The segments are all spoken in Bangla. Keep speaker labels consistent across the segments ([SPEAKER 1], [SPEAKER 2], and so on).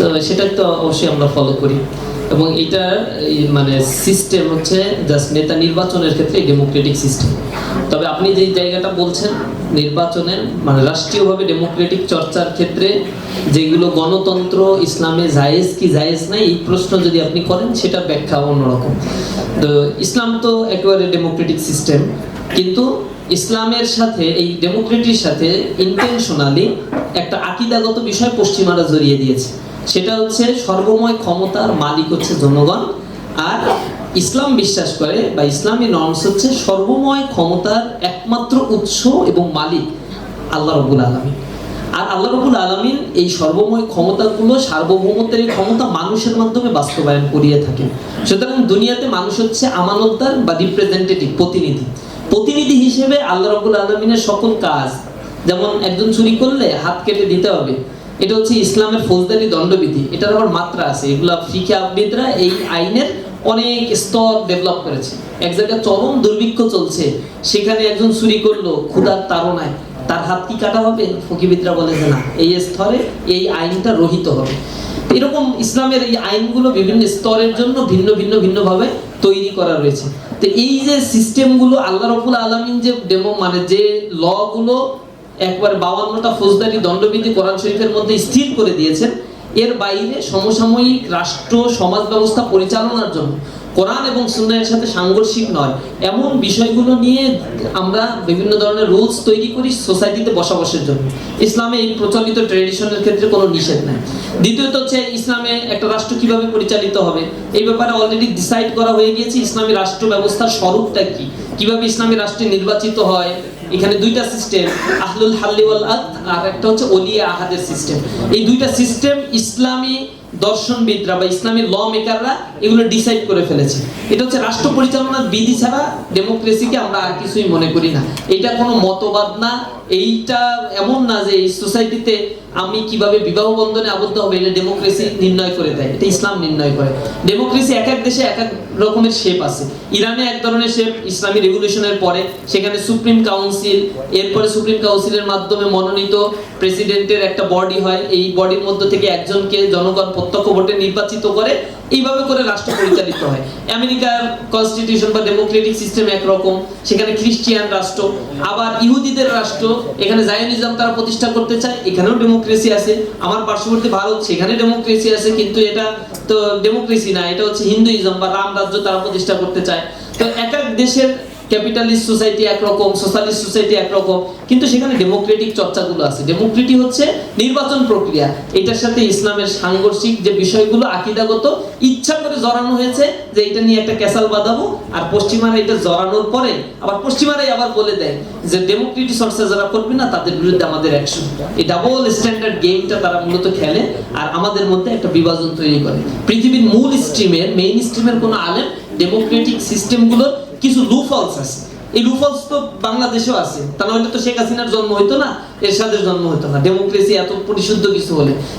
[SPEAKER 1] তো সেটা তো অবশ্যই আমরা ফলো করি। এবং এটা মানে সিস্টেম হচ্ছে জাস্ট নেতা নির্বাচনের ক্ষেত্রে ডেমোক্রেটিক সিস্টেম তবে আপনি যে জায়গাটা বলছেন, নির্বাচনের মানে রাষ্ট্রীয়ভাবে ডেমোক্রেটিক চর্চার ক্ষেত্রে যেগুলো গণতন্ত্র, ইসলামে জায়েজ কি জায়েজ নাই, এই প্রশ্ন যদি আপনি করেন, সেটা ব্যাখ্যা অন্যরকম। তো ইসলাম তো একেবারে ডেমোক্রেটিক সিস্টেম কিন্তু ইসলামের সাথে, এই ডেমোক্রেটির সাথে ইন্টেনশনালি একটা আকিদাগত বিষয় পশ্চিমারা জড়িয়ে দিয়েছে। সেটা হচ্ছে সর্বময় ক্ষমতার মালিক হচ্ছে জনগণ। আর ইসলাম বিশ্বাস করে বা ইসলামী নর্মস হচ্ছে সর্বময় ক্ষমতার একমাত্র উৎস এবং মালিক আল্লাহ রবুল আলমী আর আল্লাহ রবুল আলমিন এই সর্বময় ক্ষমতাগুলো সার্বভৌমত্বের ক্ষমতা মানুষের মাধ্যমে বাস্তবায়ন করিয়ে থাকেন। সুতরাং দুনিয়াতে মানুষ হচ্ছে আমানতদার বা রিপ্রেজেন্টেটিভ প্রতিনিধি। প্রতিনিধি হিসেবে আল্লাহ রবুল আলমিনের সকল কাজ, যেমন একজন চুরি করলে হাত কেটে দিতে হবে এটা হচ্ছে ইসলামের ফৌজদারি দণ্ডবিধি। এটার আবার মাত্রা আছে। এগুলা ফিকাবিদরা এই আইনের অনেক স্তর ডেভেলপ করেছে। এক জায়গায় চরম দুর্ভিক্ষ চলছে। সেখানে একজন চুরি করল ক্ষুধার তাড়নায়। তার হাত কি কাটা হবে? ফকিবিদরা বলে যে না। এই স্তরে এই আইনটা রহিত হবে। এরকম ইসলামের এই আইনগুলো বিভিন্ন স্তরের জন্য ভিন্ন ভিন্ন ভিন্নভাবে তৈরি করা রয়েছে। তো এই যে সিস্টেমগুলো আল্লাহ রবুল আলমিন যে ডেমো মানে যে লগুলো একবার বাউান্নটা ফৌজদারি দণ্ডবিধি কোরআন শরীফের মধ্যে স্থির করে দিয়েছেন। এর বাইরে সমসাময়িক রাষ্ট্র, সমাজ ব্যবস্থা পরিচালনার জন্য। কোরআন এবং সুন্নাহের সাথে সাংঘর্ষিক নয়। এমন বিষয়গুলো নিয়ে আমরা বিভিন্ন ধরনের রুলস তৈরি করি সোসাইটিতে বসবাসের জন্য। ইসলামে এই প্রচলিত ট্রেডিশনের ক্ষেত্রে কোনো নিষেধ নাই। দ্বিতীয়ত হচ্ছে ইসলামে একটা রাষ্ট্র কীভাবে পরিচালিত হবে? এই ব্যাপারে অলরেডি ডিসাইড করা হয়ে গিয়েছে ইসলামী রাষ্ট্র ব্যবস্থার স্বরূপটা কি? কীভাবে ইসলামী রাষ্ট্রে নির্বাচিত হয়? এখানে দুইটা সিস্টেম, আহলুল হাল্লি ওয়াল আদ আর একটা হচ্ছে ওলিয়া আহাদের সিস্টেম। এই দুইটা সিস্টেম ইসলামী দর্শনবিদরা বা ইসলামী ল মেকাররা এগুলো ডিসাইড করে ফেলেছে। এটা হচ্ছে রাষ্ট্র পরিচালনার বিধি ছাড়া ডেমোক্রেসিকে আমরা আর কিছুই মনে করি না। এটা কোনো মতবাদ না এইটা এমন না যে এই সোসাইটিতে আমি কীভাবে বিবাহ বন্ধনে আবদ্ধ হবে এটা ডেমোক্রেসি নির্ণয় করে দেয় এটা ইসলাম নির্ণয় করে। ডেমোক্রেসি এক এক দেশে এক এক রকমের শেপ আছে। ইরানে এক ধরনের শেপ ইসলামী রেভলিউশনের পরে সেখানে সুপ্রিম কাউন্সিল এরপরে সুপ্রিম কাউন্সিলের মাধ্যমে মনোনীত প্রেসিডেন্টের একটা বডি হয়। এই বডির মধ্য থেকে একজনকে জনগণ প্রত্যক্ষ ভোটে নির্বাচিত করে এইভাবে করে রাষ্ট্র পরিচালিত হয়। আমেরিকার কনস্টিটিউশন বা ডেমোক্রেটিক সিস্টেম একরকম, সেখানে খ্রিস্টিয়ান রাষ্ট্র, আবার ইহুদিদের রাষ্ট্র, এখানে জায়নিজম তারা প্রতিষ্ঠা করতে চায়, এখানেও ডেমোক্রেসি আছে। আমার পার্শ্ববর্তী ভারত, সেখানে ডেমোক্রেসি আছে, কিন্তু এটা তো ডেমোক্রেসি না, এটা হচ্ছে হিন্দুইজম বা রাম রাজ্য তারা প্রতিষ্ঠা করতে চায়। তো এক এক দেশের ক্যাপিটালিস্ট সোসাইটি একরকম, সোশ্যালিস্ট সোসাইটি একরকম, কিন্তু সেখানে ডেমোক্রেটিক চর্চাগুলো আছে। ডেমোক্রেটি হচ্ছে নির্বাচন প্রক্রিয়া। এটার সাথে ইসলামের সাংঘর্ষিক যে বিষয়গুলো আকিদাগত, ইচ্ছা করে জড়ানো হয়েছে যে এটা নিয়ে একটা ক্যাসাল বাঁধাবো, আর পশ্চিমারা এটা জড়ানোর পরে আবার পশ্চিমারাই আবার বলে দেয় যে ডেমোক্রেটিক চর্চা যারা করবে না, তাদের বিরুদ্ধে আমাদের অ্যাকশন এই ডাবল স্ট্যান্ডার্ড গেমটা তারা মূলত খেলে, আর আমাদের মধ্যে একটা বিভাজন তৈরি করে। পৃথিবীর মূল স্ট্রিমের মেইন স্ট্রিমের কোনো আলেম ডেমোক্রেটিক সিস্টেমগুলোর কিছু লুফলস আছে। এই লুফলস তো বাংলাদেশেও আছে। তাহলে নাহলে তো শেখ হাসিনার জন্ম হইতো না? এরশাদের জন্ম হতো না। ডেমোক্রেসি এত পরিশুদ্ধ কিছু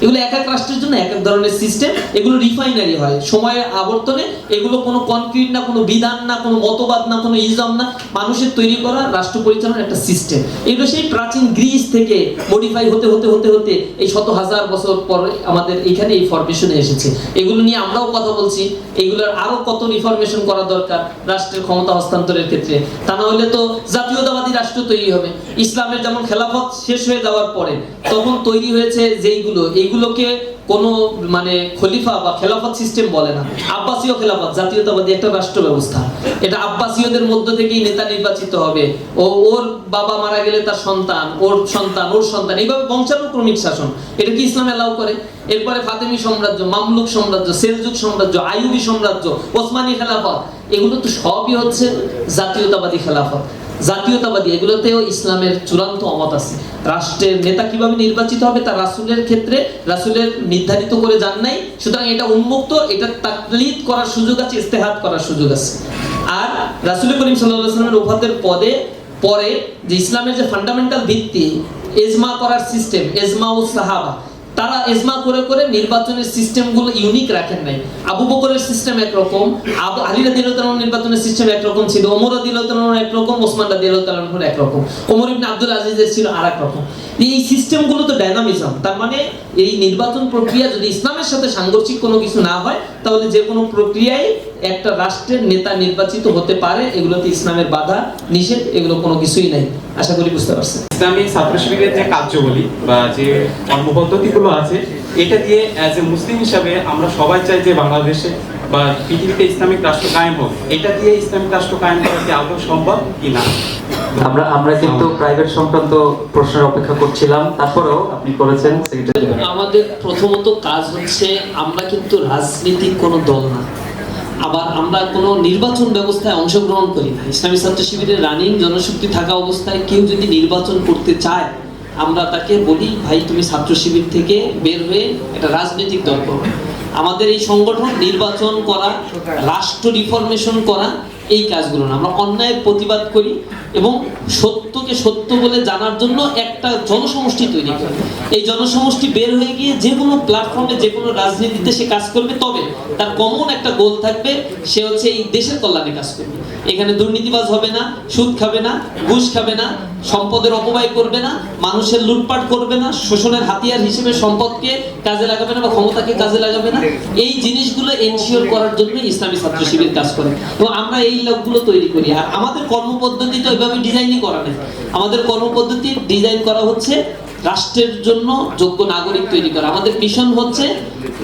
[SPEAKER 1] এগুলো এক এক রাষ্ট্রের জন্য এক এক ধরনের সিস্টেম এগুলো রিফাইনারি হয়। সময়ের আবর্তনে এগুলো কোনো কনক্রিট না, কোনো বিধান না, কোনো মতবাদ না, কোনো ইজম না, মানুষের তৈরি করা, রাষ্ট্র পরিচালনার একটা সিস্টেম এগুলো সেই প্রাচীন গ্রিস থেকে মডিফাই হতে হতে হতে হতে এই শত হাজার বছর আমাদের এখানে এই ফরমেশনে এসেছে। এগুলো নিয়ে আমরাও কথা বলছি। এগুলোর আরও কত রিফরমেশন করা দরকার রাষ্ট্রের ক্ষমতা হস্তান্তরের ক্ষেত্রে। তা না হলে তো জাতীয়তাবাদী রাষ্ট্র তৈরি হবে। ইসলামের যেমন খেলাফত শেষ হয়ে যাওয়ার পরে তখন তৈরি হয়েছে যেইগুলো, এইগুলোকে কোন মানে খলিফা বা খেলাফত সিস্টেম বলে না। আব্বাসীয় খেলাফত, জাতীয়তাবাদী একটা রাষ্ট্র ব্যবস্থা এটা আব্বাসীয়দের মধ্য থেকেই নেতা নির্বাচিত হবে। ও, ওর বাবা মারা গেলে তার সন্তান, ওর সন্তান ওর সন্তান। এইভাবে বংশানুক্রমিক শাসন। এটা কি ইসলাম এলাও করে? এরপরে ফাতেমি সাম্রাজ্য, মামলুক সাম্রাজ্য, সেলজুক সাম্রাজ্য, আইয়ুবি সাম্রাজ্য, ওসমানী খেলাফত। এগুলো তো সবই হচ্ছে জাতীয়তাবাদী খেলাফত। জাতীয়তাবাদী, এগুলোতেও ইসলামের চূড়ান্ত অমত আছে। রাষ্ট্রের নেতা কীভাবে নির্বাচিত হবে তা রাসুলের ক্ষেত্রে রাসুলের নির্ধারিত করে যান নাই, সুতরাং এটা উন্মুক্ত, এটা তাকলিদ করার সুযোগ আছে ইস্তেহাত করার সুযোগ আছে। আর রাসুল করিম সাল্লামের উপাদের পদে, পরে যে ইসলামের যে ফান্ডামেন্টাল ভিত্তি, এজমা করার সিস্টেম এজমা ও সাহাবা তারা এজমা করে করে নির্বাচনের সিস্টেমগুলো ইউনিক রাখেন নাই। আবু বকরের সিস্টেম একরকম, আবু আলী রাদিয়াল্লাহু নির্বাচনের সিস্টেম একরকম ছিল, ওমর রাদিয়াল্লাহু একরকম, ওসমান রাদিয়াল্লাহু একরকম, ওমর ইবনে আব্দুল আজিজের ছিল আরেক রকম এই সিস্টেমগুলো তো ডাইনামিজম তার মানে এই নির্বাচন প্রক্রিয়া যদি ইসলামের সাথে সাংঘর্ষিক কোনো কিছু না হয়, তাহলে যে কোনো প্রক্রিয়ায় একটা রাষ্ট্রের নেতা নির্বাচিত হতে পারে, এগুলোতে ইসলামের বাধা, নিষেধ, এগুলো কোনো কিছুই নাই। আশা করি বুঝতে পারছেন।
[SPEAKER 2] ইসলামী ছাত্র যে কার্যবলী বা যে কর্মপদ্ধতিগুলো আছে এটা দিয়ে অ্যাজ এ মুসলিম হিসাবে আমরা সবাই চাই যে বাংলাদেশে বা পৃথিবীতে ইসলামিক রাষ্ট্র কায়েম হোক। এটা দিয়ে ইসলামিক রাষ্ট্র কায়েম করা কি আদৌ সম্ভব কি না?
[SPEAKER 3] আমরা আমরা কিন্তু প্রাইভেট সংক্রান্ত প্রশ্নের অপেক্ষা করছিলাম। তারপরেও আপনি করেছেন সেক্রেটারি
[SPEAKER 1] আমাদের প্রথমত কাজ হচ্ছে আমরা কিন্তু রাজনীতিক কোনো দল না। আবার আমরা কোনো নির্বাচন ব্যবস্থায় অংশগ্রহণ করি না। ইসলামী ছাত্র শিবিরের রানিং জনশক্তি থাকা অবস্থায় কেউ যদি নির্বাচন করতে চায় আমরা তাকে বলি, ভাই, তুমি ছাত্র শিবির থেকে বের হয়ে একটা রাজনৈতিক দল করো। আমাদের এই সংগঠন নির্বাচন করা, রাষ্ট্র রিফরমেশন করা, এই কাজগুলো না। আমরা অন্যায়ের প্রতিবাদ করি এবং সত্যকে সত্য বলে জানার জন্য একটা জনসমষ্টি তৈরি করি। এই জনসমষ্টি বের হয়ে গিয়ে যে কোনো প্ল্যাটফর্মে যে কোনো রাজনীতিতে সে কাজ করবে, তবে তার কমন একটা গোল থাকবে, সে হচ্ছে এই দেশের কল্যাণে কাজ করবে। এখানে দুর্নীতিবাজ হবে না, সুদ খাবে না, ঘুষ খাবে না, সম্পদের অপব্যয় করবে না, মানুষের লুটপাট করবে না, শোষণের হাতিয়ার হিসেবে সম্পদকে কাজে লাগাবে না বা ক্ষমতাকে কাজে লাগাবে না। এই জিনিসগুলো এনশিওর করার জন্য ইসলামী ছাত্র শিবির কাজ করে। এবং আমরা এই লোকগুলো তৈরি করি। আর আমাদের কর্মপদ্ধতি তো এভাবে ডিজাইনই করা নেই। আমাদের কর্মপদ্ধতি ডিজাইন করা হচ্ছে রাষ্ট্রের জন্য যোগ্য নাগরিক তৈরি করা। আমাদের মিশন হচ্ছে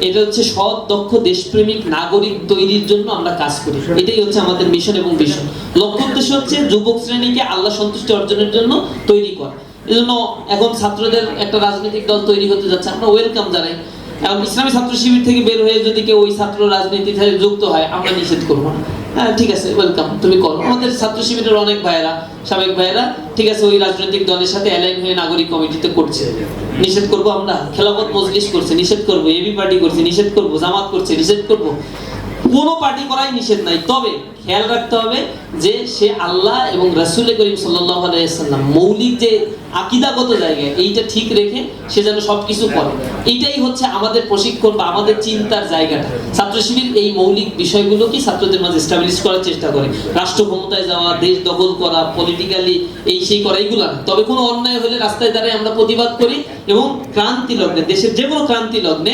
[SPEAKER 1] এটা হচ্ছে সৎ, দক্ষ, দেশপ্রেমিক নাগরিক তৈরির জন্য আমরা কাজ করি। এটাই হচ্ছে আমাদের মিশন এবং মিশন। লক্ষ্য উদ্দেশ্য হচ্ছে যুবক শ্রেণীকে আল্লাহ সন্তুষ্টি অর্জনের জন্য তৈরি করা। এজন্য এখন ছাত্রদের একটা রাজনৈতিক দল তৈরি হতে যাচ্ছে। আমরা ওয়েলকাম জানাই। ইসলামী ছাত্র শিবির থেকে বের হয়ে যদি কেউ ওই ছাত্র রাজনীতিতে যুক্ত হয়, আমরা নিষেধ করব না। হ্যাঁ ঠিক আছে ওয়েলকাম তুমি করো। আমাদের ছাত্র শিবিরের অনেক ভাইয়েরা, সাবেক ভাইয়েরা, ঠিক আছে, ওই রাজনৈতিক দলের সাথে অ্যালাইন হয়ে নাগরিক কমিটিতে করছে। নিষেধ করব আমরা? খেলাফত মজলিস করছে, নিষেধ করব এবি পার্টি করছে, নিষেধ করব, জামাত করছে, নিষেধ করব। কোনো পার্টি করাই নিষেধ নাই। তবে খেয়াল রাখতে হবে যে সে আল্লাহ এবং রাসুল করিম সাল্লাহ আলাইসাল্লাম মৌলিক যে আকিদাগত জায়গায় এইটা ঠিক রেখে সে যেন সবকিছু করে। এইটাই হচ্ছে আমাদের প্রশিক্ষণ বা আমাদের চিন্তার জায়গাটা। ছাত্র শিবির এই মৌলিক বিষয়গুলোকে ছাত্রদের মাঝে এস্টাবলিশ করার চেষ্টা করে। রাষ্ট্র ক্ষমতায় যাওয়া, দেশ দখল করা পলিটিক্যালি এই সেই করা, এইগুলো না। তবে কোনো অন্যায় হলে রাস্তায় দাঁড়ায় আমরা প্রতিবাদ করি এবং ক্রান্তি লগ্নে, দেশের যে কোনো ক্রান্তি লগ্নে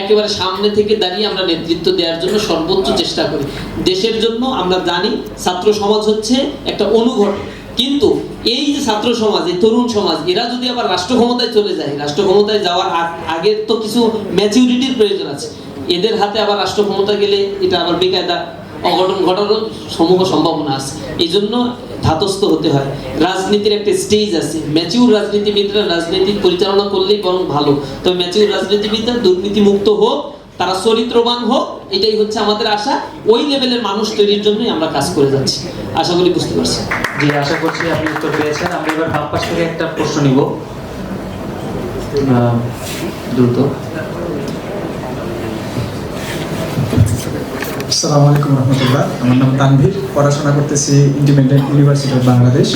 [SPEAKER 1] একেবারে সামনে থেকে দাঁড়িয়ে আমরা নেতৃত্ব দেওয়ার জন্য সর্বোচ্চ চেষ্টা করি। দেশের জন্য আমরা জানি ছাত্র সমাজ হচ্ছে একটা অনুঘটন কিন্তু এই যে ছাত্র সমাজ, এই তরুণ সমাজ, এরা যদি আবার রাষ্ট্র ক্ষমতায় চলে যায়, রাষ্ট্র ক্ষমতায় যাওয়ার আগ- আগের তো কিছু ম্যাচিউরিটির প্রয়োজন আছে। এদের হাতে আবার রাষ্ট্র ক্ষমতা গেলে এটা আবার বেকায়দা অঘটন ঘটারও সমূহ সম্ভাবনা আছে। এই জন্য ধাতস্থ হতে হয়। রাজনীতির একটা স্টেজ আছে। ম্যাচিউর রাজনীতিবিদরা রাজনীতি পরিচালনা করলেই বরং ভালো। তবে ম্যাচিউর রাজনীতিবিদরা দুর্নীতি মুক্ত হোক তারা চরিত্রবান হোক এটাই হচ্ছে আমাদের আশা। ওই লেভেলের মানুষ তৈরির জন্যই আমরা কাজ করে যাচ্ছি। আশা করি বুঝতে পারছি।
[SPEAKER 3] জি আশা করছি আপনি উত্তর পেয়েছেন। আমরা এবার বাম পাশ থেকে একটা প্রশ্ন নিব। দ্রুত।
[SPEAKER 4] আসসালামু আলাইকুম রহমতুল্লাহ। আমার নাম তানভীর। পড়াশোনা করতেছি ইন্ডিপেন্ডেন্ট ইউনিভার্সিটি অফ বাংলাদেশ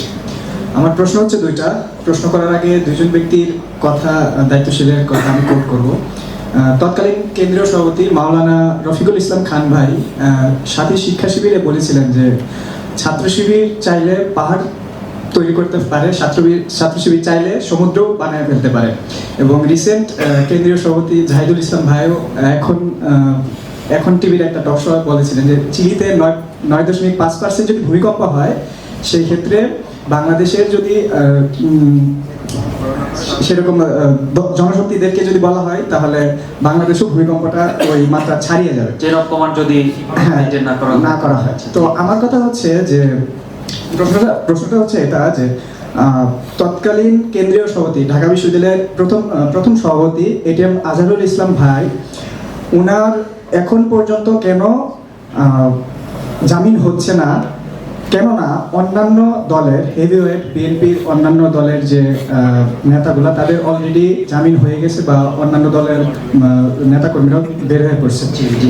[SPEAKER 4] আমার প্রশ্ন হচ্ছে দুইটা। প্রশ্ন করার আগে দুইজন ব্যক্তির কথা দায়িত্বশীলের কথা আমি কোট করব। তৎকালীন কেন্দ্রীয় সভাপতি মাওলানা রফিকুল ইসলাম খান ভাই সাথী শিক্ষা শিবিরে বলেছিলেন যে, ছাত্র শিবির চাইলে পাহাড় তৈরি করতে পারে, ছাত্র ছাত্র শিবির চাইলে সমুদ্র বানায় ফেলতে পারে। এবং রিসেন্ট কেন্দ্রীয় সভাপতি জাহিদুল ইসলাম ভাইও এখন এখন টিভির একটা টক শো বলেছিলেন যে, চিলিতে নয় নয় দশমিক পাঁচ পার্সেন্ট যদি ভূমিকম্প হয়, সেই ক্ষেত্রে বাংলাদেশের যদি সেরকম জনশক্তিদেরকে যদি বলা হয় তাহলে বাংলাদেশও ভূমিকম্পটা ওই মাত্রা ছাড়িয়ে যাবে।
[SPEAKER 3] কমান্ড যদি
[SPEAKER 4] হ্যাঁ,
[SPEAKER 3] না করা
[SPEAKER 4] হয়। তো আমার কথা হচ্ছে যে প্রশ্নটা প্রশ্নটা হচ্ছে এটা যে আহ, তৎকালীন কেন্দ্রীয় সভাপতি ঢাকা বিশ্ববিদ্যালয়ের প্রথম প্রথম সভাপতি এটিএম আজহারুল ইসলাম ভাই ওনার এখন পর্যন্ত কেন আহ, জামিন হচ্ছে না? কেননা অন্যান্য দলের হেভিওয়েট বিএনপির অন্যান্য দলের যে নেতাগুলা তাদের অলরেডি জামিন হয়ে গেছে বা অন্যান্য দলের নেতাকর্মীরাও বের হয়ে পড়ছে।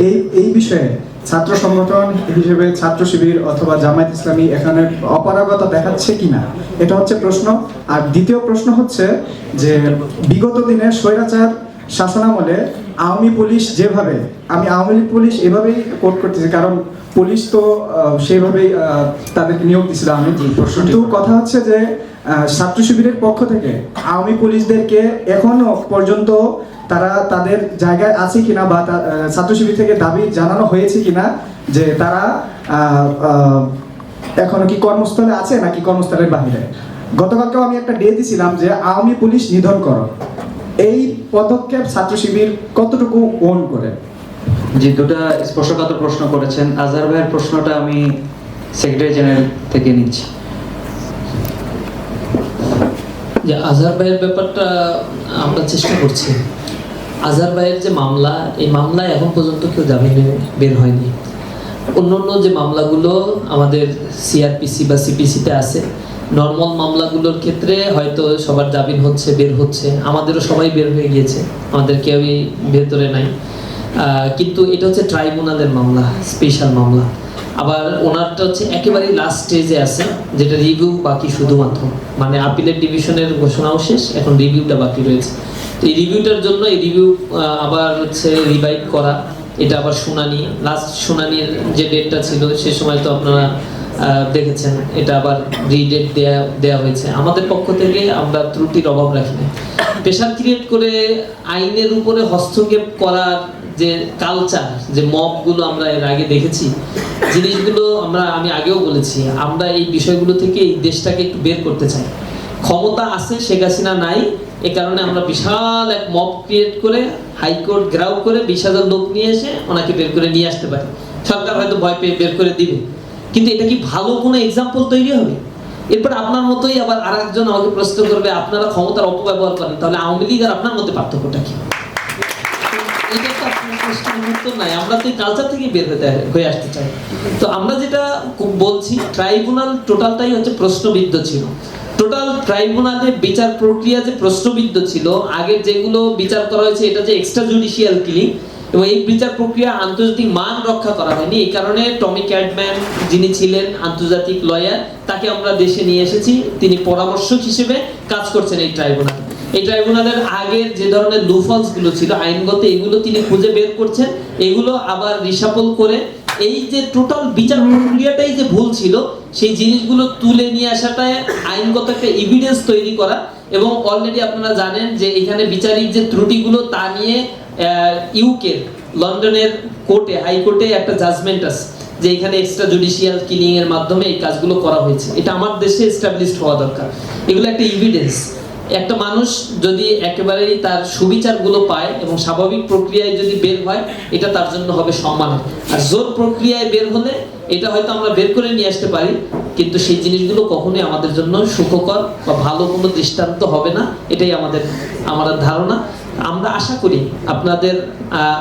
[SPEAKER 4] এই এই বিষয়ে ছাত্র সংগঠন হিসেবে ছাত্র শিবির অথবা জামায়াত ইসলামী এখানে অপারগতা দেখাচ্ছে কিনা এটা হচ্ছে প্রশ্ন। আর দ্বিতীয় প্রশ্ন হচ্ছে যে বিগত দিনে স্বৈরাচার শাসনামলে আওয়ামী পুলিশ যেভাবে আমি আওয়ামী লীগ পুলিশ এভাবেই কোট করতেছি কারণ পুলিশ তো আহ, তাদেরকে নিয়োগ দিছিল আমি কিন্তু কথা হচ্ছে যে ছাত্র শিবিরের পক্ষ থেকে আওয়ামী পুলিশদেরকে এখনও পর্যন্ত তারা তাদের জায়গায় আছে কিনা বা ছাত্র শিবির থেকে দাবি জানানো হয়েছে কিনা যে তারা আহ, আহ, এখনও কি কর্মস্থলে আছে নাকি কর্মস্থলের বাহিরে। গতকালকেও আমি একটা ডে দিছিলাম যে আওয়ামী পুলিশ নিধন করো। এই পদক্ষেপ ছাত্র শিবির কতটুকু ওন করে?
[SPEAKER 3] যে দুটা স্পর্শকাতর প্রশ্ন করেছেন। আজহার ভাইয়ের প্রশ্নটা আমি সেক্রেটারি জেনারেল থেকে নিচ্ছি।
[SPEAKER 1] যে আজহার ভাইয়ের ব্যাপারটা আমরা চেষ্টা করছি। আজহার ভাইয়ের যে মামলা এই মামলায় এখন পর্যন্ত কেউ জামিনে বের হয়নি। অন্য অন্য যে মামলাগুলো আমাদের সিআরপিসি বা সিপিসিতে আছে নর্মাল মামলাগুলোর ক্ষেত্রে হয়তো সবার জামিন হচ্ছে, বের হচ্ছে। আমাদেরও সবাই বের হয়ে গিয়েছে। আমাদের কেউই ভেতরে নাই। কিন্তু এটা হচ্ছে ট্রাইব্যুনালের মামলা, স্পেশাল মামলা। আবার ওনারটা হচ্ছে একেবারেই লাস্ট স্টেজে আছে, যেটা রিভিউ বাকি শুধুমাত্র। মানে আপিলের ডিভিশনের ঘোষণাও শেষ, এখন রিভিউটা বাকি রয়েছে। তো এই রিভিউটার জন্য এই রিভিউ আবার হচ্ছে রিভাইভ করা, এটা আবার শুনানি। লাস্ট শুনানির যে ডেটটা ছিল, সে সময় তো আপনারা দেখেছেন, এটা আবার রিডেট দেয়া দেয়া হয়েছে। আমাদের পক্ষ থেকে আমরা ত্রুটির অভাব রাখি না। প্রেশার ক্রিয়েট করে আইনের উপরে হস্তক্ষেপ করার যে কালচার যে মবগুলো আমরা এর আগে দেখেছি, জিনিসগুলো আমরা, আমি আগেও বলেছি, আমরা এই বিষয়গুলো থেকে এই দেশটাকে একটু বের করতে চাই। ক্ষমতা আছে, শেখ হাসিনা নাই, এ কারণে আমরা বিশাল এক মব ক্রিয়েট করে হাইকোর্ট ঘেরাও করে বিশ হাজার লোক নিয়ে এসে ওনাকে বের করে নিয়ে আসতে পারি। সরকার হয়তো ভয় পেয়ে বের করে দিবে। কিন্তু এটা কি ভালো কোনো এক্সাম্পল তৈরি হবে? এরপর আপনার মতোই আবার আর একজন আমাকে প্রশ্ন করবে, আপনারা ক্ষমতার অপব্যবহার করেন, তাহলে আওয়ামী লীগ আর আপনার মধ্যে পার্থক্যটা কি? কালচার থেকে বের হয়ে আসতে চাই। তো আমরা যেটা বলছি ট্রাইব্যুনাল টোটালটাই হচ্ছে প্রশ্নবিদ্ধ ছিল। টোটাল ট্রাইব্যুনালে বিচার প্রক্রিয়া যে প্রশ্নবিদ্ধ ছিল, আগে যেগুলো বিচার করা হয়েছে, এটা যে এক্সট্রা জুডিশিয়াল কিলিং এবং এই বিচার প্রক্রিয়া আন্তর্জাতিক মান রক্ষা করা হয়নি। এই কারণে টমি ক্যাডম্যান যিনি ছিলেন আন্তর্জাতিক লয়ার, তাকে আমরা দেশে নিয়ে এসেছি। তিনি পরামর্শক হিসেবে কাজ করছেন এই ট্রাইব্যুনাল। এই ট্রাইব্যুনালের আগের যে ধরনের লুফলসগুলো ছিল, আইনগত, এগুলো তিনি খুঁজে বের করছেন। এগুলো আবার রিসাপল করে এই যে টোটাল বিচার প্রক্রিয়াটাই যে ভুল ছিল, সেই জিনিসগুলো তুলে নিয়ে আসাটাই আইনগত একটা এভিডেন্স তৈরি করা। এবং অলরেডি আপনারা জানেন যে এখানে বিচারিক যে ত্রুটিগুলো, তা নিয়ে ইউকে লন্ডনের কোর্টে হাইকোর্টে একটা জাজমেন্ট আছে যে এখানে এক্সট্রা জুডিশিয়াল কিলিং এর মাধ্যমে এই কাজগুলো করা হয়েছে। এটা আমার দেশে এস্টাবলিশড হওয়া দরকার। এগুলো একটা এভিডেন্স একটা মানুষ যদি একেবারেই তার সুবিচারগুলো পায় এবং স্বাভাবিক প্রক্রিয়ায় যদি বের হয়, এটা তার জন্য হবে সম্মানের। আর জোর প্রক্রিয়ায় বের হলে এটা হয়তো আমরা বের করে নিয়ে আসতে পারি, কিন্তু সেই জিনিসগুলো কখনোই আমাদের জন্য সুখকর বা ভালো কোনো দৃষ্টান্ত হবে না। এটাই আমাদের, আমার ধারণা। আমরা আশা করি আপনাদের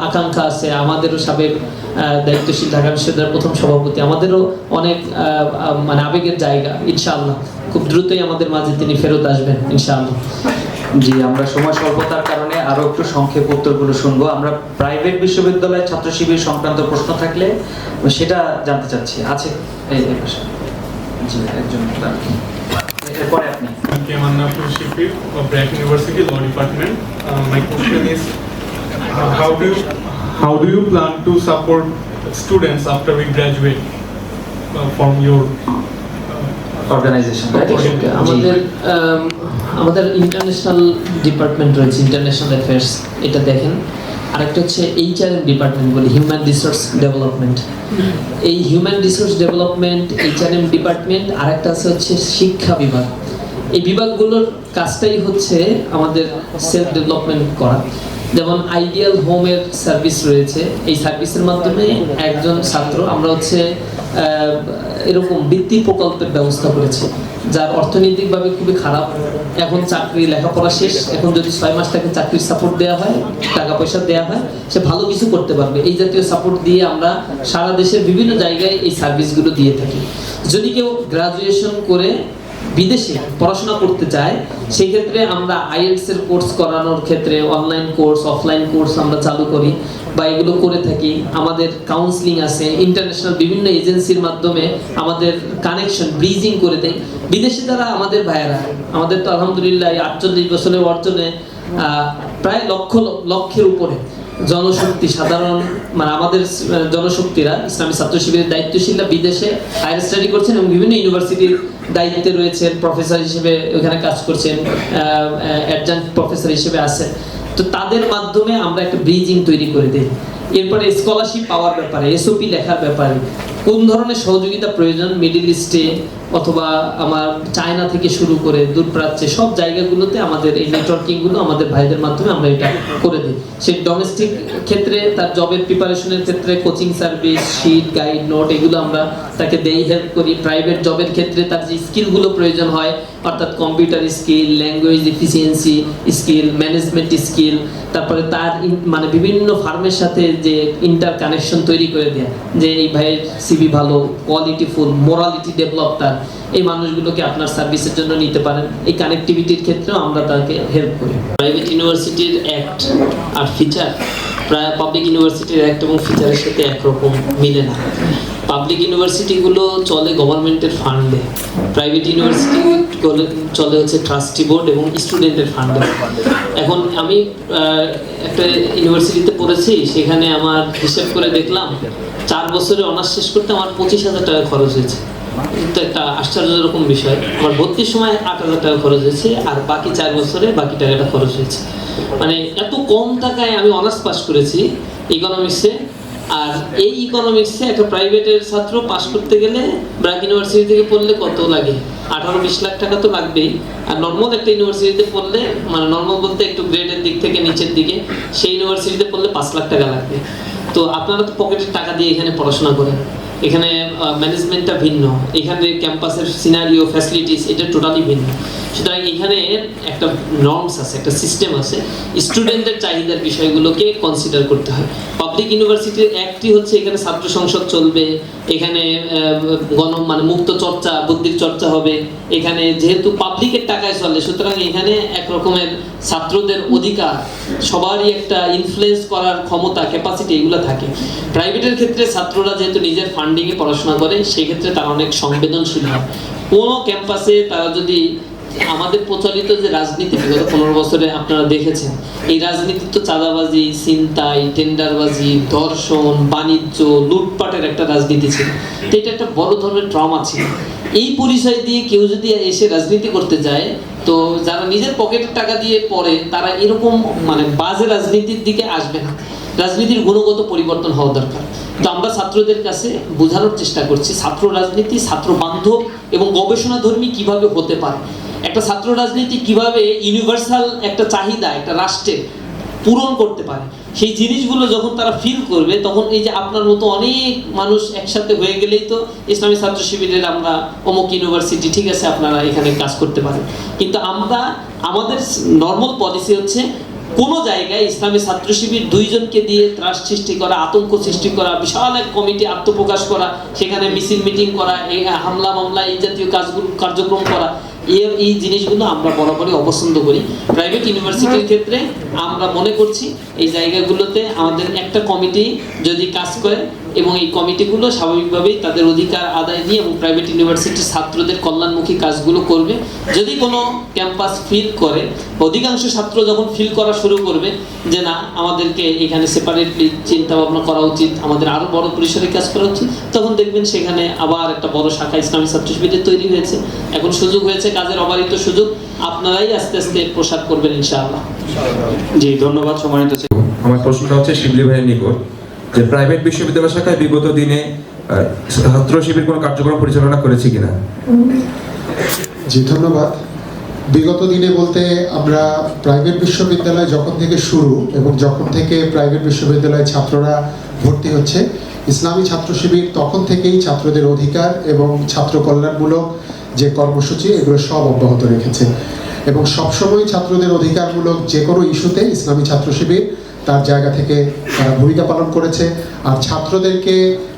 [SPEAKER 1] আকাঙ্ক্ষা আছে, আমাদেরও সাবেক দায়িত্বশীল ঢাকা বিশ্ববিদ্যালয়ের প্রথম সভাপতি, আমাদেরও অনেক মানে আবেগের জায়গা, ইনশাআল্লাহ। খুব দ্রুতই আমাদের মাঝে তিনি ফেরত আসবেন, ইনশাআল্লাহ।
[SPEAKER 3] জি, আমরা সময় স্বল্পতার কারণে আরও একটু সংক্ষেপ উত্তরগুলো শুনব। আমরা প্রাইভেট বিশ্ববিদ্যালয়ে ছাত্র শিবির সংক্রান্ত প্রশ্ন থাকলে সেটা জানতে চাচ্ছি। আছে? এই। জি, একজন। এরপরে আপনি
[SPEAKER 5] I'm Kemanapur Shifir of Brack University Law Department. Uh, my question is, uh, how do you how do you plan to support students after we graduate uh, from your
[SPEAKER 3] organization
[SPEAKER 1] আমাদের আমাদের ইন্টারন্যাশনাল ডিপার্টমেন্ট রয়েছে ইন্টারন্যাশনাল অ্যাফেয়ার্স এটা দেখেন আরেকটা হচ্ছে এইচআরএম ডিপার্টমেন্ট বলি হিউম্যান রিসোর্স ডেভেলপমেন্ট এই human resource development HRM department আরেকটা আছে হচ্ছে শিক্ষা বিভাগ। এই বিভাগগুলোর কাজটাই হচ্ছে আমাদের সেলফ ডেভেলপমেন্ট করা। যেমন আইডিয়াল হোমের সার্ভিস রয়েছে। এই সার্ভিসের মাধ্যমে একজন ছাত্র, আমরা হচ্ছে এরকম বৃত্তি প্রকল্পের ব্যবস্থা করেছি, যার অর্থনৈতিকভাবে খুবই খারাপ। এখন চাকরি লেখাপড়া শেষ, এখন যদি ছয় মাস তাকে চাকরির সাপোর্ট দেওয়া হয়, টাকা পয়সা দেওয়া হয়, সে ভালো কিছু করতে পারবে। এই জাতীয় সাপোর্ট দিয়ে আমরা সারা দেশের বিভিন্ন জায়গায় এই সার্ভিসগুলো দিয়ে থাকি। যদি কেউ গ্রাজুয়েশন করে বিদেশে পড়াশোনা করতে চায় সেই ক্ষেত্রে আমরা আইএলটিএস এর কোর্স করানোর ক্ষেত্রে অনলাইন কোর্স অফলাইন কোর্স আমরা চালু করি। বা এগুলো করে থাকি। আমাদের কাউন্সিলিং আছে ইন্টারন্যাশনাল বিভিন্ন এজেন্সির মাধ্যমে আমাদের কানেকশন ব্রিজিং করে দেয় বিদেশে যারা আমাদের ভাইয়েরা, আমাদের তো আলহামদুলিল্লাহ এই আটচল্লিশ বছরের অর্জনে প্রায় লক্ষ, লক্ষের উপরে জনশক্তি, সাধারণ মানে আমাদের জনশক্তিরা, ইসলামী ছাত্র শিবিরের দায়িত্বশীলরা বিদেশে হায়ার স্টাডি করছেন এবং বিভিন্ন ইউনিভার্সিটির দায়িত্বে রয়েছেন প্রফেসর হিসেবে ওখানে কাজ করছেন অ্যাডজান্ট প্রফেসর হিসেবে আছেন। তো তাদের মাধ্যমে আমরা একটা ব্রিজিং তৈরি করে দিই। এরপরে স্কলারশিপ পাওয়ার ব্যাপারে এসওপি লেখার ব্যাপারে, কোন ধরনের সহযোগিতা প্রয়োজন? মিডিল ইস্টে অথবা আমার চায়না থেকে শুরু করে দূরপ্রাচ্যে সব জায়গাগুলোতে আমাদের এই নেটওয়ার্কিংগুলো আমাদের ভাইদের মাধ্যমে আমরা এটা করে দিই। সে ডোমেস্টিক ক্ষেত্রে তার জবের প্রিপারেশনের ক্ষেত্রে coaching service sheet guide note এগুলো আমরা তাকে দেই হেল্প করি। প্রাইভেট জবের ক্ষেত্রে তার যে স্কিলগুলো প্রয়োজন হয়, অর্থাৎ computer skill language efficiency skill management skill তারপরে তার মানে বিভিন্ন ফার্মের সাথে যে ইন্টার কানেকশন তৈরি করে দেয়া, যে এই ভাইয়ের সিবি ভালো কোয়ালিটিফুল মোরালিটি ডেভেলপ তার। এই মানুষগুলোকে আপনার সার্ভিসের জন্য নিতে পারেন। এই কানেক্টিভিটির ক্ষেত্রেও আমরা তাকে হেল্প করি। প্রাইভেট ইউনিভার্সিটির অ্যাক্ট আর ফিচার প্রায় পাবলিক ইউনিভার্সিটির অ্যাক্ট এবং ফিচারের সাথে একরকম মিলে না। পাবলিক ইউনিভার্সিটিগুলো চলে গভর্নমেন্টের ফান্ডে প্রাইভেট ইউনিভার্সিটি চলে হচ্ছে ট্রাস্টি বোর্ড এবং স্টুডেন্টের ফান্ডে এখন আমি একটা ইউনিভার্সিটিতে পড়েছি, সেখানে আমার হিসেব করে দেখলাম, চার বছরে অনার্স শেষ করতে আমার পঁচিশ হাজার টাকা খরচ হয়েছে। একটা বিষয়। আমার সময় আট হাজার টাকা খরচ হয়েছে আর বাকি চার বছরে বাকি টাকাটা খরচ হয়েছে। মানে এত কম টাকায় আমি অনার্স পাস করেছি ইকোনমিক্সে আর এই ইকোনমিক্সে একটা প্রাইভেটের ছাত্র করতে গেলে ইউনিভার্সিটি থেকে পড়লে কত লাগে? আঠারো, বিশ লাখ টাকা তো লাগবেই। আর নর্মাল একটা ইউনিভার্সিটিতে পড়লে মানে নর্মাল বলতে একটু গ্রেডের দিক থেকে নিচের দিকে, সেই ইউনিভার্সিটিতে পড়লে পাঁচ লাখ টাকা লাগবে। তো আপনারা তো পকেটের টাকা দিয়ে এখানে পড়াশোনা করেন। এখানে ম্যানেজমেন্টটা ভিন্ন। এখানে ক্যাম্পাসের সিনারিও ফ্যাসিলিটিস এটা টোটালি ভিন্ন। সুতরাং এখানে একটা নর্মস আছে, একটা সিস্টেম আছে। স্টুডেন্টের চাহিদার বিষয়গুলোকে কনসিডার করতে হয়। পাবলিক ইউনিভার্সিটির একটি হচ্ছে এখানে ছাত্র সংসদ চলবে, এখানে গণ মানে মুক্ত চর্চা, বুদ্ধির চর্চা হবে, এখানে যেহেতু পাবলিকের টাকায় চলে, সুতরাং এখানে এক রকমের ছাত্রদের অধিকার, সবারই একটা ইনফ্লুয়েন্স করার ক্ষমতা ক্যাপাসিটি এগুলো থাকে। প্রাইভেটের ক্ষেত্রে ছাত্ররা যেহেতু নিজের ফান্ডিংয়ে পড়াশোনা করে সেই ক্ষেত্রে তারা অনেক সংবেদনশীল হয়। কোনো ক্যাম্পাসে তারা যদি আমাদের প্রচলিত যে রাজনীতি, বিগত পনেরো বছরে আপনারা দেখেছেন, এই রাজনীতি তো চাঁদাবাজি, ছিনতাই, টেন্ডারবাজি, ধর্ষণ, বাণিজ্য, লুটপাটের একটা রাজনীতি ছিল। তো এটা একটা বড় ধরনের ট্রমা ছিল। এই পরিচয় দিয়ে কেউ যদি এসে রাজনীতি করতে যায়, তো যারা নিজের পকেটের টাকা দিয়ে পড়ে, তারা এরকম মানে বাজে রাজনীতির দিকে আসবে না। রাজনীতির গুণগত পরিবর্তন হওয়া দরকার। তো আমরা ছাত্রদের কাছে বোঝানোর চেষ্টা করছি, ছাত্র রাজনীতি, ছাত্র বান্ধব এবং গবেষণা ধর্মী কীভাবে হতে পারে। একটা ছাত্র রাজনীতি কীভাবে ইউনিভার্সাল একটা চাহিদা, একটা রাষ্ট্রের পূরণ করতে পারে? সেই জিনিসগুলো যখন তারা ফিল করবে, তখন এই যে আপনার মতো অনেক মানুষ একসাথে হয়ে গেলেই তো ইসলামী ছাত্র শিবিরের আমরা অমুক ইউনিভার্সিটি ঠিক আছে, আপনারা এখানে কাজ করতে পারেন। কিন্তু আমরা, আমাদের নর্মাল পলিসি হচ্ছে কোনো জায়গায় ইসলামী ছাত্র শিবির দুইজনকে দিয়ে ত্রাস সৃষ্টি করা, আতঙ্ক সৃষ্টি করা, বিশাল এক কমিটি আত্মপ্রকাশ করা, সেখানে মিছিল মিটিং করা হামলা মামলা, এই জাতীয় কাজগুলো, কার্যক্রম করা এর এই জিনিসগুলো আমরা বরাবরই অপছন্দ করি। প্রাইভেট ইউনিভার্সিটির ক্ষেত্রে আমরা মনে করছি এই জায়গাগুলোতে আমাদের একটা কমিটি যদি কাজ করে এবং এই কমিটিগুলো স্বাভাবিকভাবেই তাদের অধিকার আদায় নিয়ে এবং প্রাইভেট ইউনিভার্সিটির ছাত্রদের কল্যাণমুখী কাজগুলো করবে। যদি কোনো ক্যাম্পাস ফিল করে অধিকাংশ ছাত্র যখন ফিল করা শুরু করবে যে না আমাদেরকে এখানে সেপারেটলি চিন্তা ভাবনা করা উচিত আমাদের আরও বড় পরিসরে কাজ করা উচিত তখন দেখবেন সেখানে আবার একটা বড় শাখা ইসলামী ছাত্র শিবিরের তৈরি হয়েছে। এখন সুযোগ হয়েছে কাজের অবারিত সুযোগ আপনারাই আস্তে আস্তে প্রসার করবেন ইনশাআল্লাহ।
[SPEAKER 3] জি ধন্যবাদ সম্মানিত
[SPEAKER 6] আমার প্রশ্নটা হচ্ছে শিবলি ভাইয়ের নিকট যে প্রাইভেট বিশ্ববিদ্যালয় শাখায় বিগত দিনে ছাত্র শিবির কোনো কার্যক্রম পরিচালনা করেছে কিনা?
[SPEAKER 7] জি ধন্যবাদ। বিগত দিনে বলতে আমরা প্রাইভেট বিশ্ববিদ্যালয় যখন থেকে শুরু এবং যখন থেকে প্রাইভেট বিশ্ববিদ্যালয়ে ছাত্ররা ভর্তি হচ্ছে ইসলামী ছাত্র শিবির তখন থেকেই ছাত্রদের অধিকার এবং ছাত্র কল্যাণমূলক যে কর্মসূচি, এগুলো সব অব্যাহত রেখেছে। এবং সবসময় ছাত্রদের অধিকারমূলক যে কোনো ইস্যুতে ইসলামী ছাত্র শিবির তার জায়গা থেকে তারা ভূমিকা পালন করেছে। আর ছাত্রদেরকে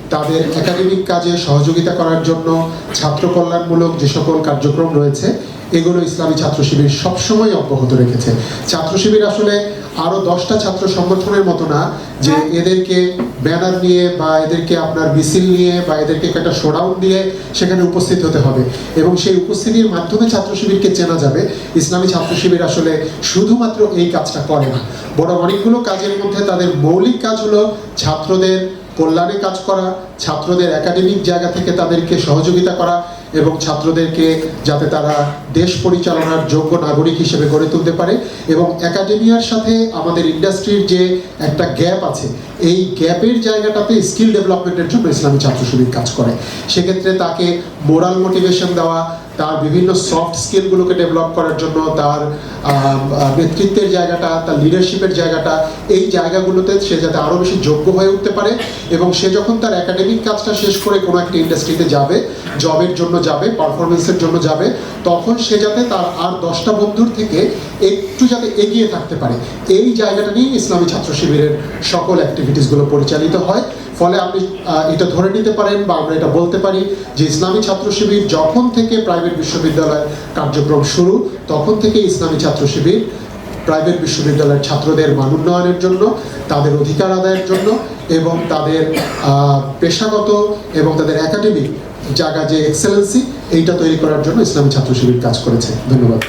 [SPEAKER 7] তাদের একাডেমিক কাজে সহযোগিতা করার জন্য ছাত্র কল্যাণমূলক যে সকল কার্যক্রম রয়েছে এগুলো ইসলামী ছাত্র শিবির সবসময় অব্যাহত রেখেছে। ছাত্র শিবির আসলে আরও দশটা ছাত্র সংগঠনের মতো না যে এদেরকে ব্যানার নিয়ে বা এদেরকে আপনার মিছিল নিয়ে বা এদেরকে একটা শোডাউন দিয়ে সেখানে উপস্থিত হতে হবে। এবং সেই উপস্থিতির মাধ্যমে ছাত্র শিবিরকে চেনা যাবে। ইসলামী ছাত্র শিবির আসলে শুধুমাত্র এই কাজটা করে না। বড় অনেকগুলো কাজের মধ্যে তাদের মৌলিক কাজ হলো ছাত্রদের কল্যাণে কাজ করা ছাত্রদের একাডেমিক জায়গা থেকে তাদেরকে সহযোগিতা করা এবং ছাত্রদেরকে যাতে তারা দেশ পরিচালনার যোগ্য নাগরিক হিসেবে গড়ে তুলতে পারে এবং একাডেমিয়ার সাথে আমাদের ইন্ডাস্ট্রির যে একটা গ্যাপ আছে, এই গ্যাপের জায়গাটাতে স্কিল ডেভেলপমেন্টের জন্য ইসলামী ছাত্র শিবির কাজ করে। সেক্ষেত্রে তাকে মোরাল মোটিভেশন দেওয়া তার বিভিন্ন সফট স্কিলগুলোকে ডেভেলপ করার জন্য তার নেতৃত্বের জায়গাটা, তার লিডারশিপের জায়গাটা, এই জায়গাগুলোতে সে যাতে আরও বেশি যোগ্য হয়ে উঠতে পারে এবং সে যখন তার একাডেমিক কাজটা শেষ করে কোনো একটা ইন্ডাস্ট্রিতে যাবে জবের জন্য যাবে পারফরমেন্সের জন্য যাবে, তখন সে যাতে তার আর দশটা বন্ধুর থেকে একটু যাতে এগিয়ে থাকতে পারে। এই জায়গাটা নিয়ে ইসলামী ছাত্র শিবিরের সকল অ্যাক্টিভিটিসগুলো পরিচালিত হয়। ফলে আপনি এটা ধরে নিতে পারেন বা আমরা এটা বলতে পারি যে ইসলামী ছাত্র শিবির যখন থেকে প্রাইভেট বিশ্ববিদ্যালয় কার্যক্রম শুরু, তখন থেকে ইসলামী ছাত্র শিবির প্রাইভেট বিশ্ববিদ্যালয়ের ছাত্রদের মান উন্নয়নের জন্য, তাদের অধিকার আদায়ের জন্য এবং তাদের পেশাগত এবং তাদের একাডেমিক জায়গা যে এক্সেলেন্সি এইটা তৈরি করার জন্য ইসলামী ছাত্র শিবির কাজ করেছে। ধন্যবাদ।